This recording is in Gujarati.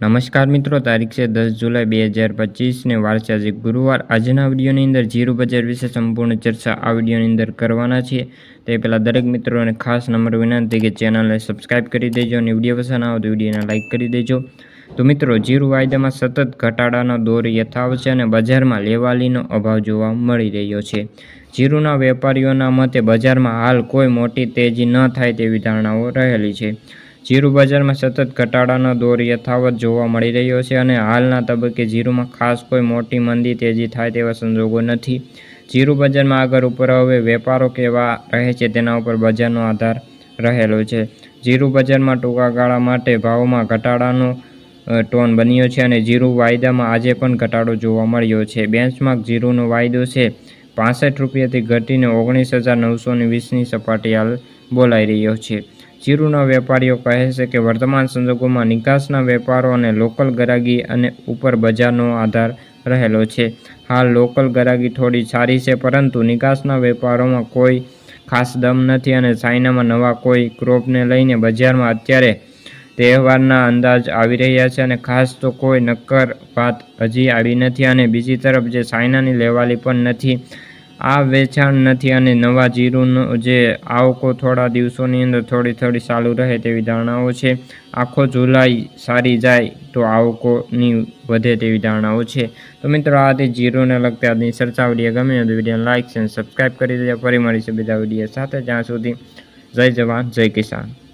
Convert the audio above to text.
નમસ્કાર મિત્રો, તારીખ છે દસ જુલાઈ બે હજાર પચીસને વાર છે આજે ગુરુવાર. આજના વિડીયોની અંદર ઝીરો બજાર વિશે સંપૂર્ણ ચર્ચા આ વિડીયોની અંદર કરવાના છીએ. તે પહેલાં દરેક મિત્રોને ખાસ નંબર વિનંતી કે ચેનલને સબસ્ક્રાઇબ કરી દેજો અને વીડિયો પસંદ આવે તો વિડીયોને લાઇક કરી દેજો. તો મિત્રો જીરું વાયદામાં સતત ઘટાડાનો દોર યથાવ છે અને બજારમાં લેવાલીનો અભાવ જોવા મળી રહ્યો છે. જીરુના વેપારીઓના મતે, બજારમાં હાલ કોઈ મોટી તેજી ન થાય તેવી ધારણાઓ રહેલી છે. જીરું બજારમાં સતત ઘટાડાનો દોર યથાવત જોવા મળી રહ્યો છે અને હાલના તબક્કે જીરુમાં ખાસ કોઈ મોટી મંદી તેજી થાય તેવા સંજોગો નથી. જીરું બજારમાં આગળ ઉપર હવે વેપારો કેવા રહે છે તેના ઉપર બજારનો આધાર રહેલો છે. જીરું બજારમાં ટૂંકા ગાળા માટે ભાવમાં ઘટાડાનો ટોન બન્યો છે અને જીરું વાયદામાં આજે પણ ઘટાડો જોવા મળ્યો છે. બેન્ચમાર્ક જીરુનો વાયદો છે પાસઠ રૂપિયાથી ઘટીને ઓગણીસ હજાર નવસો વીસની સપાટી હાલ બોલાઈ રહ્યો છે. જીરુના વેપારીઓ કહે છે કે વર્તમાન સંજોગોમાં નિકાસના વેપારો અને લોકલ ગરાગી અને ઉપર બજારનો આધાર રહેલો છે. હાલ લોકલ ગરાગી થોડી સારી છે, પરંતુ નિકાસના વેપારોમાં કોઈ ખાસ દમ નથી અને ચાઇનામાં નવા કોઈ ક્રોપને લઈને બજારમાં અત્યારે તહેવારના અંદાજ આવી રહ્યા છે અને ખાસ તો કોઈ નક્કર વાત હજી આવી નથી. અને બીજી તરફ જે ચાઇનાની લેવાલી પણ નથી આ વેચાણ નથી અને નવા જીરુનો જે આવકો થોડા દિવસોની અંદર થોડી થોડી ચાલુ રહે તેવી ધારણાઓ છે. આખો જુલાઈ સારી જાય તો આવકોની વધે તેવી ધારણાઓ છે. તો મિત્રો, આ હતી જીરોને લગતા આજની ચર્ચા વીડિયો ગમે તો વીડિયો લાઇક અને સબસ્ક્રાઈબ કરી દેજો. ફરી મળીશું બીજા વીડિયો સાથે. જ્યાં સુધી જય જવાન, જય કિસાન.